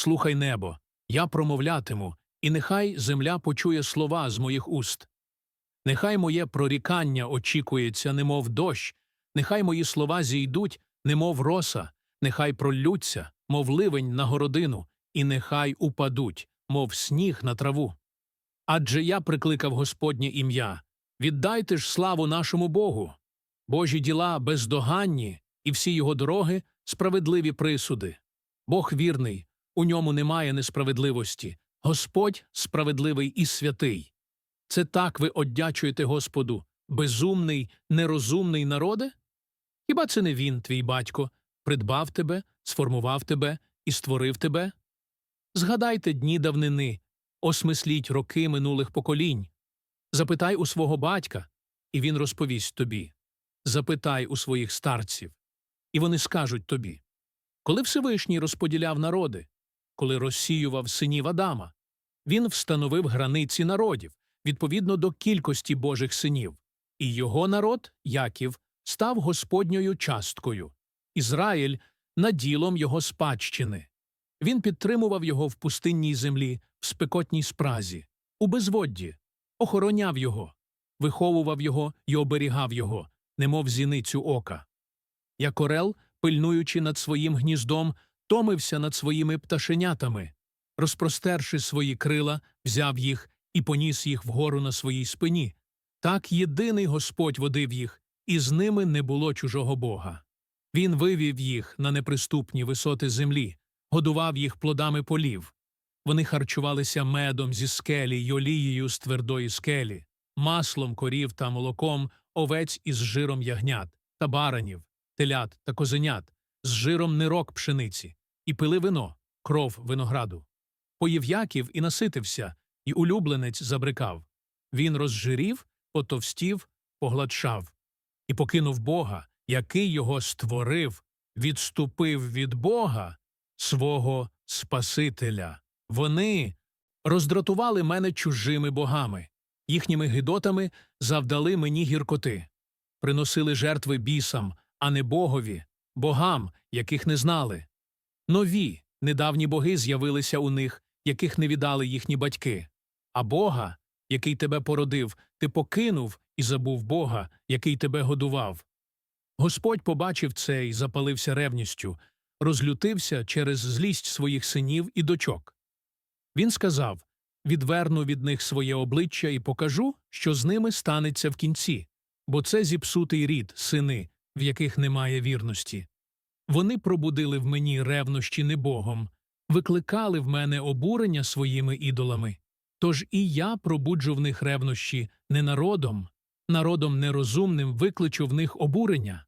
Слухай небо, я промовлятиму, і нехай земля почує слова з моїх уст. Нехай моє прорікання очікується, немов дощ, нехай мої слова зійдуть, немов роса, нехай проллються, мов ливень на городину, і нехай упадуть, мов сніг на траву. Адже я прикликав Господнє ім'я. Віддайте ж славу нашому Богу. Божі діла бездоганні, і всі його дороги справедливі присуди. Бог вірний, у ньому немає несправедливості. Господь справедливий і святий. Це так ви оддячуєте Господу, безумний, нерозумний народе? Хіба це не він, твій батько, придбав тебе, сформував тебе і створив тебе? Згадайте дні давнини, осмисліть роки минулих поколінь. Запитай у свого батька, і він розповість тобі. Запитай у своїх старців, і вони скажуть тобі. Коли Всевишній розподіляв народи, коли розсіював синів Адама, він встановив границі народів відповідно до кількості Божих синів, і його народ, Яків, став Господньою часткою, Ізраїль наділом його спадщини. Він підтримував його в пустинній землі, в спекотній спразі, у безводді, охороняв його, виховував його і оберігав його, немов зіницю ока. Як орел, пильнуючи над своїм гніздом, томився над своїми пташенятами, розпростерши свої крила, взяв їх і поніс їх вгору на своїй спині. Так єдиний Господь водив їх, і з ними не було чужого Бога. Він вивів їх на неприступні висоти землі, годував їх плодами полів. Вони харчувалися медом зі скелі й олією з твердої скелі, маслом корів та молоком, овець із жиром ягнят та баранів, телят та козенят, з жиром нирок пшениці, і пили вино, кров винограду. Поїв Яків і наситився, і улюбленець забрикав. Він розжирів, потовстів, погладшав, і покинув Бога, який його створив, відступив від Бога, свого Спасителя. Вони роздратували мене чужими богами, їхніми гидотами завдали мені гіркоти, приносили жертви бісам, а не богові, богам, яких не знали. Нові, недавні боги з'явилися у них, яких не віддали їхні батьки. А Бога, який тебе породив, ти покинув і забув Бога, який тебе годував. Господь побачив це і запалився ревністю, розлютився через злість своїх синів і дочок. Він сказав відверну від них своє обличчя і покажу, що з ними станеться в кінці, бо це зіпсутий рід, сини, в яких немає вірності. Вони пробудили в мені ревнощі небогом, викликали в мене обурення своїми ідолами. Тож і я пробуджу в них ревнощі не народом, народом нерозумним викличу в них обурення.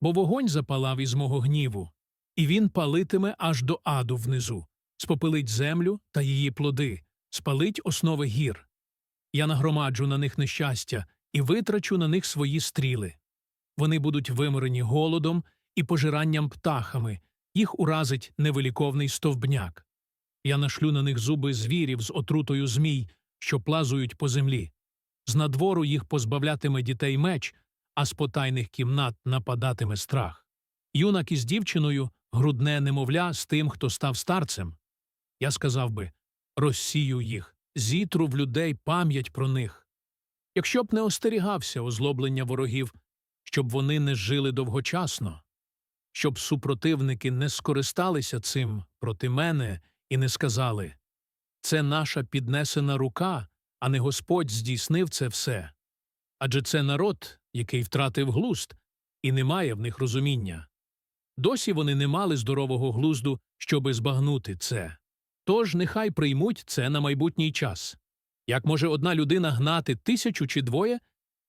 Бо вогонь запалав із мого гніву, і він палитиме аж до аду внизу, спопилить землю та її плоди, спалить основи гір. Я нагромаджу на них нещастя і витрачу на них свої стріли. Вони будуть виморені голодом і пожиранням птахами, їх уразить невиліковний стовбняк. Я нашлю на них зуби звірів з отрутою змій, що плазують по землі. З надвору їх позбавлятиме дітей меч, а з потайних кімнат нападатиме страх. Юнак із дівчиною грудне немовля з тим, хто став старцем. Я сказав би розсію їх, зітру в людей пам'ять про них. Якщо б не остерігався озлоблення ворогів, щоб вони не жили довгочасно, щоб супротивники не скористалися цим проти мене і не сказали це наша піднесена рука, а не Господь здійснив це все. Адже це народ, який втратив глузд, і не має в них розуміння. Досі вони не мали здорового глузду, щоби збагнути це. Тож нехай приймуть це на майбутній час. Як може одна людина гнати тисячу чи двоє,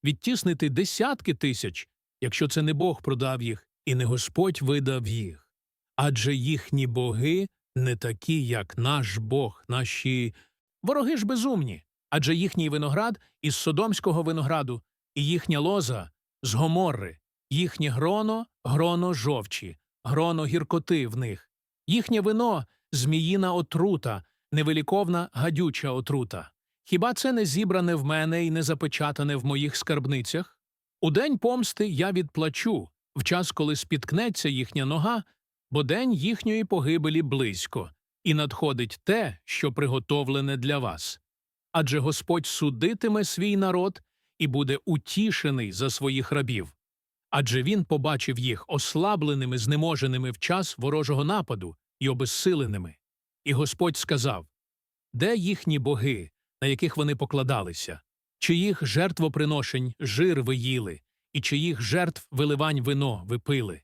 відтіснити десятки тисяч, якщо це не Бог продав їх, і не Господь видав їх? Адже їхні боги не такі, як наш Бог, наші вороги ж безумні, адже їхній виноград із содомського винограду, і їхня лоза з гоморри, їхнє гроно гроно жовчі, гроно гіркоти в них, їхнє вино зміїна отрута, невиліковна гадюча отрута. Хіба це не зібране в мене і не запечатане в моїх скарбницях? У день помсти я відплачу, в час, коли спіткнеться їхня нога, бо день їхньої погибелі близько. і надходить те, що приготовлене для вас. Адже Господь судитиме свій народ і буде утішений за своїх рабів. Адже він побачив їх ослабленими, знеможеними в час ворожого нападу і обезсиленими. І Господь сказав Де їхні боги, на яких вони покладалися, чиїх жертвоприношень жир ви їли, і чиїх жертв виливань вино ви пили?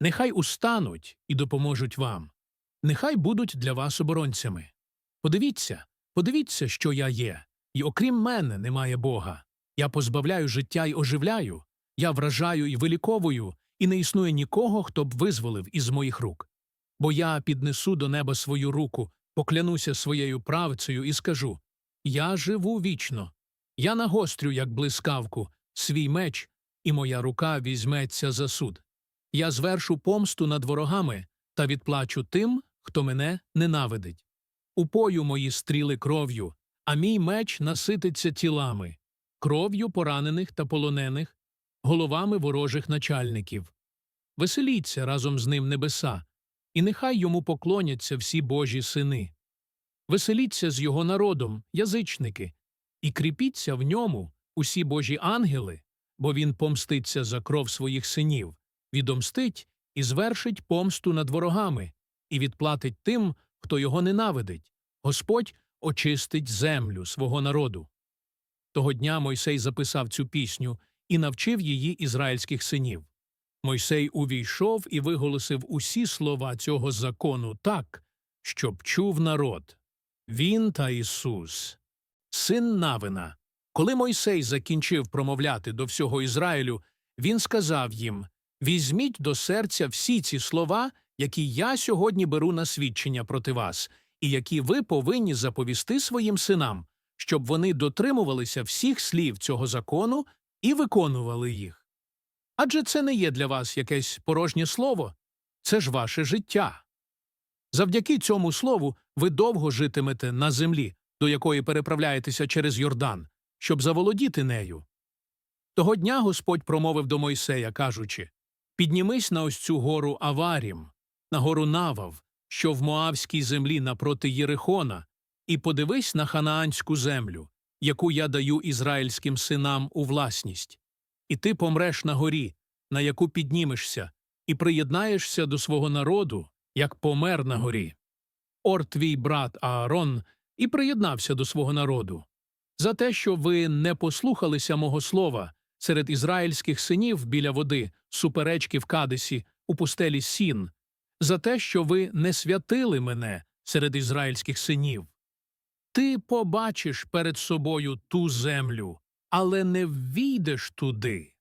Нехай устануть і допоможуть вам, нехай будуть для вас оборонцями. Подивіться, подивіться, що я є, і окрім мене немає Бога. Я позбавляю життя й оживляю, я вражаю і виліковую, і не існує нікого, хто б визволив із моїх рук. Бо я піднесу до неба свою руку, поклянуся своєю правцею і скажу Я живу вічно, я нагострю, як блискавку, свій меч, і моя рука візьметься за суд. Я звершу помсту над ворогами та відплачу тим, хто мене ненавидить. Упою мої стріли кров'ю, а мій меч насититься тілами, кров'ю поранених та полонених, головами ворожих начальників. Веселіться разом з ним небеса, і нехай йому поклоняться всі божі сини. Веселіться з його народом, язичники, і кріпіться в ньому усі божі ангели, бо він помститься за кров своїх синів, відомстить і звершить помсту над ворогами, і відплатить тим, хто його ненавидить. Господь очистить землю свого народу. Того дня Мойсей записав цю пісню і навчив її ізраїльських синів. Мойсей увійшов і виголосив усі слова цього закону так, щоб чув народ. Він та Ісус, син Навина. Коли Мойсей закінчив промовляти до всього Ізраїлю, він сказав їм Візьміть до серця всі ці слова, які я сьогодні беру на свідчення проти вас, і які ви повинні заповісти своїм синам, щоб вони дотримувалися всіх слів цього закону і виконували їх. Адже це не є для вас якесь порожнє слово, це ж ваше життя. Завдяки цьому слову ви довго житимете на землі, до якої переправляєтеся через Йордан, щоб заволодіти нею. Того дня Господь промовив до Мойсея, кажучи Піднімись на ось цю гору Аварім, на гору Навав, що в Моавській землі напроти Єрихона, і подивись на ханаанську землю, яку я даю ізраїльським синам у власність. І ти помреш на горі, на яку піднімешся, і приєднаєшся до свого народу, як помер на горі. Ор твій брат Аарон і приєднався до свого народу. За те, що ви не послухалися мого слова серед ізраїльських синів біля води, суперечки в Кадесі, у пустелі Сін, за те, що ви не святили мене серед ізраїльських синів. Ти побачиш перед собою ту землю, але не ввійдеш туди.